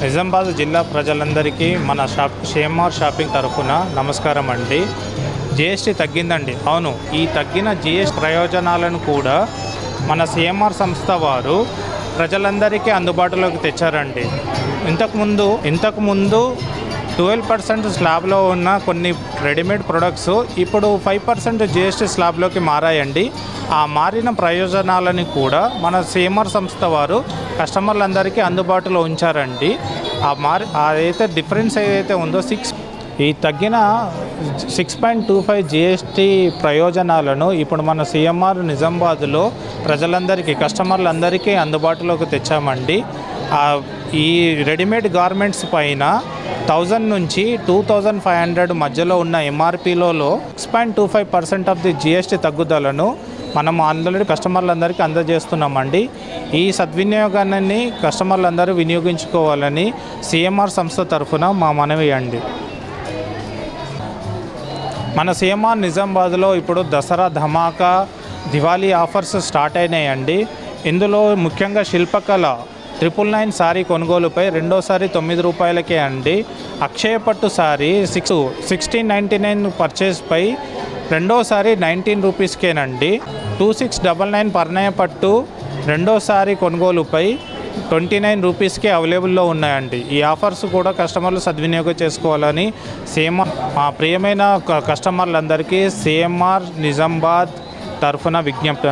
నిజామాబాద్ జిల్లా ప్రజలందరికీ మన షాప్ షేమార్ షాపింగ్ తరఫున నమస్కారం అండి. జిఎస్టీ తగ్గిందండి. అవును ఈ తగ్గిన జిఎస్టీ ప్రయోజనాలను కూడా మన సిఎంఆర్ సంస్థ వారు ప్రజలందరికీ అందుబాటులోకి తెచ్చారండి. ఇంతకుముందు ఇంతకుముందు ట్వెల్వ్ పర్సెంట్ స్లాబ్లో ఉన్న కొన్ని రెడీమేడ్ ప్రొడక్ట్స్ ఇప్పుడు ఫైవ్ పర్సెంట్ జిఎస్టీ స్లాబ్లోకి మారాయండి. ఆ మారిన ప్రయోజనాలని కూడా మన సీఎంఆర్ సంస్థ వారు కస్టమర్లందరికీ అందుబాటులో ఉంచారండి. ఆ మారి అదైతే డిఫరెన్స్ ఏదైతే ఉందో సిక్స్ ఈ తగ్గిన six point two five GST ప్రయోజనాలను ఇప్పుడు మన సీఎంఆర్ నిజామాబాద్లో ప్రజలందరికీ కస్టమర్లందరికీ అందుబాటులోకి తెచ్చామండి. ఈ రెడీమేడ్ గార్మెంట్స్ పైన థౌజండ్ నుంచి టూ థౌజండ్ ఫైవ్ హండ్రెడ్ మధ్యలో ఉన్న ఎంఆర్పీలలో six point two five percent of the GST తగ్గుదలను మనం ఆల్రెడీ కస్టమర్లందరికీ అందజేస్తున్నామండి. ఈ సద్వినియోగాన్ని కస్టమర్లందరూ వినియోగించుకోవాలని సిఎంఆర్ సంస్థ తరఫున మా మనవి అండి. మన సిఎంఆర్ నిజామాబాద్లో ఇప్పుడు దసరా ధమాకా దివాళీ ఆఫర్స్ స్టార్ట్ అయినాయండి. ఇందులో ముఖ్యంగా శిల్పకళ ట్రిపుల్ నైన్ సారీ కొనుగోలుపై రెండోసారి తొమ్మిది రూపాయలకే అండి. అక్షయ పట్టు sari six sixteen ninety nine పర్చేస్పై రెండోసారి nineteen రూపీస్కేనండి. Two six double nine Parinaya పట్టు రెండోసారి కొనుగోలుపై ట్వంటీ నైన్ రూపీస్కే అవైలబుల్లో ఉన్నాయండి. ఈ ఆఫర్స్ కూడా కస్టమర్లు సద్వినియోగం చేసుకోవాలని సేమ మా ప్రియమైన కస్టమర్లందరికీ సిఎంఆర్ నిజామాబాద్ తరఫున విజ్ఞప్తి